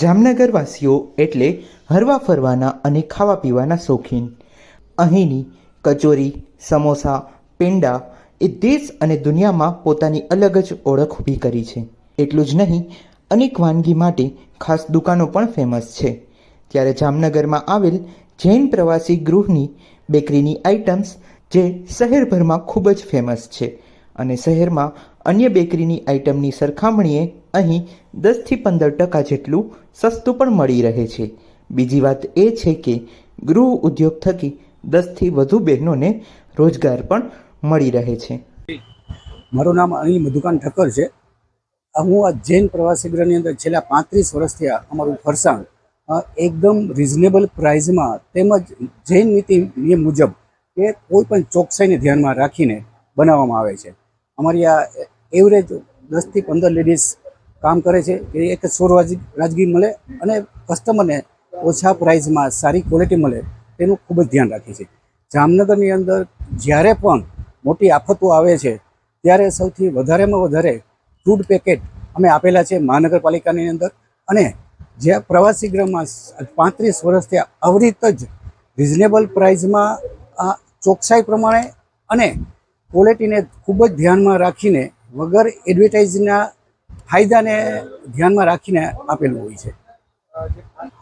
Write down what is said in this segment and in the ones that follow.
જામનગરવાસીઓ એટલે હરવા ફરવાના અને ખાવા પીવાના શોખીન. અહીંની કચોરી, સમોસા, પેંડા એ દેશ અને દુનિયામાં પોતાની અલગ જ ઓળખ ઊભી કરી છે. એટલું જ નહીં, અનેક વાનગી માટે ખાસ દુકાનો પણ ફેમસ છે. ત્યારે જામનગરમાં આવેલ જૈન પ્રવાસી ગૃહની બેકરીની આઇટમ્સ જે શહેરભરમાં ખૂબ જ ફેમસ છે. અને શહેરમાં અન્ય બેકરીની આઇટમની સરખામણીએ અહીં દસથી પંદર ટકા જેટલું સસ્તું પણ મળી રહે છે. બીજી વાત એ છે કે ગૃહ ઉદ્યોગ થકી દસથી વધુ બહેનોને રોજગાર પણ મળી રહે છે. મારું નામ અનિલ મધુકાન ઠક્કર છે. હું આ જૈન પ્રવાસી ગૃહની અંદર છેલ્લા પાંત્રીસ વર્ષથી અમારું ફરસાણ એકદમ રિઝનેબલ પ્રાઇઝમાં તેમજ જૈન નીતિ નિયમ મુજબ કે કોઈ પણ ચોકસાઈને ધ્યાનમાં રાખીને બનાવવામાં આવે છે. અમારી આ એવરેજ દસથી પંદર લેડીઝ કામ કરે છે. કે એક સ્વરાજ રાજગી મળે અને કસ્ટમરને ઓછા પ્રાઇઝમાં સારી ક્વોલિટી મળે તેનું ખૂબ જ ધ્યાન રાખીએ છીએ જામનગરની અંદર જ્યારે પણ મોટી આફતો આવે છે, ત્યારે સૌથી વધારેમાં વધારે ફૂડ પેકેટ અમે આપેલા છે મહાનગરપાલિકાની અંદર. અને જે પ્રવાસી ગૃહમાં પાંત્રીસ વર્ષથી અવિરત જ રિઝનેબલ પ્રાઇઝમાં ચોકસાઈ પ્રમાણે અને ક્વોલિટીને ખૂબ જ ધ્યાનમાં રાખીને વગર એડવર્ટાઇઝના ફાયદાને ધ્યાનમાં રાખીને આપેલું હોય છે.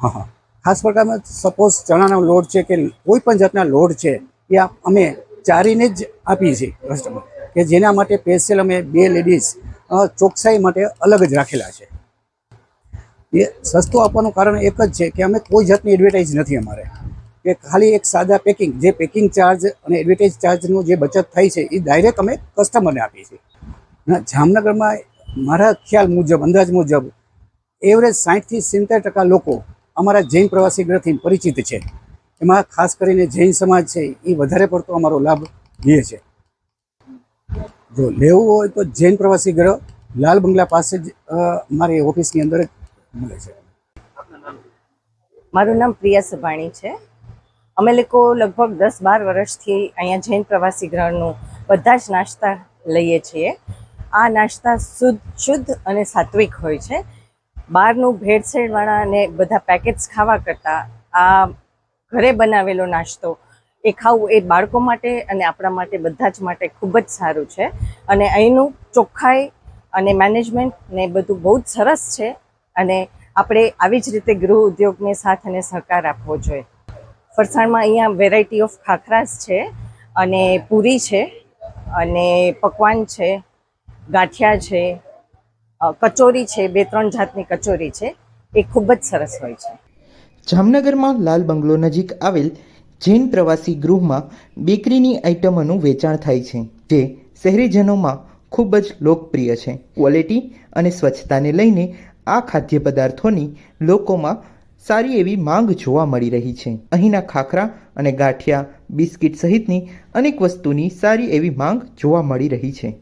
હા હા. ખાસ પ્રકારમાં સપોઝ ચણાનો લોડ છે કે કોઈ પણ જાતના લોડ છે, એ અમે ચારીને જ આપીએ છીએ કસ્ટમર કે જેના માટે સ્પેશિયલ અમે બે લેડીઝ ચોકસાઈ માટે અલગ જ રાખેલા છે. એ સસ્તું આપવાનું કારણ એક જ છે કે અમે કોઈ જાતની એડવર્ટાઇઝ નથી અમારે. કે ખાલી એક સાદા પેકિંગ જે પેકિંગ ચાર્જ અને એડવર્ટાઇઝ ચાર્જનું જે બચત થાય છે, એ ડાયરેક્ટ અમે કસ્ટમરને આપીએ છીએ. જામનગરમાં મારા ખ્યાલ મુજબ, અંદાજ મુજબ એવરેજ સાહીઠથી સિત્તેર ટકા લોકો અમારા જૈન પ્રવાસી ગ્રહથી પરિચિત છે. એમાં ખાસ કરીને જૈન સમાજ છે, એ વધારે પડતો અમારો લાભ લે છે. જો લેવું હોય તો જૈન પ્રવાસી ગ્રહ લાલ બંગલા પાસે જ મારી ઓફિસની અંદર જ મળે છે. મારું નામ પ્રિયા સભાણી છે. અમે લોકો લગભગ દસ બાર વર્ષથી અહીંયા જૈન પ્રવાસી ગૃહનું બધા જ નાસ્તા લઈએ છીએ. આ નાસ્તા શુદ્ધ શુદ્ધ અને સાત્વિક હોય છે. બહારનું ભેળસેળવાળા અને બધા પેકેટ્સ ખાવા કરતાં આ ઘરે બનાવેલો નાસ્તો એ ખાવું એ બાળકો માટે અને આપણા માટે બધા જ માટે ખૂબ જ સારું છે. અને અહીંનું ચોખ્ખાઈ અને મેનેજમેન્ટ ને બધું બહુ જ સરસ છે અને આપણે આવી જ રીતે ગૃહ ઉદ્યોગને સાથ અને સહકાર આપવો જોઈએ. ફરસાણમાં અહીંયા વેરાયટી ઓફ ખાખરાસ છે અને પૂરી છે અને પકવાન છે. ગાંઠિયા છે કચોરી છે, બે ત્રણ જાતની કચોરી છે, એ ખૂબ જ સરસ હોય છે. જામનગરમાં લાલ બંગલો નજીક આવેલ જૈન પ્રવાસી ગૃહમાં બેકરીની આઇટમોનું વેચાણ થાય છે, જે શહેરીજનોમાં ખૂબ જ લોકપ્રિય છે. ક્વોલિટી અને સ્વચ્છતાને લઈને આ ખાદ્ય પદાર્થોની લોકોમાં સારી એવી માંગ જોવા મળી રહી છે. અહીંના ખાખરા અને ગાંઠિયા, બિસ્કિટ સહિતની અનેક વસ્તુની સારી એવી માંગ જોવા મળી રહી છે.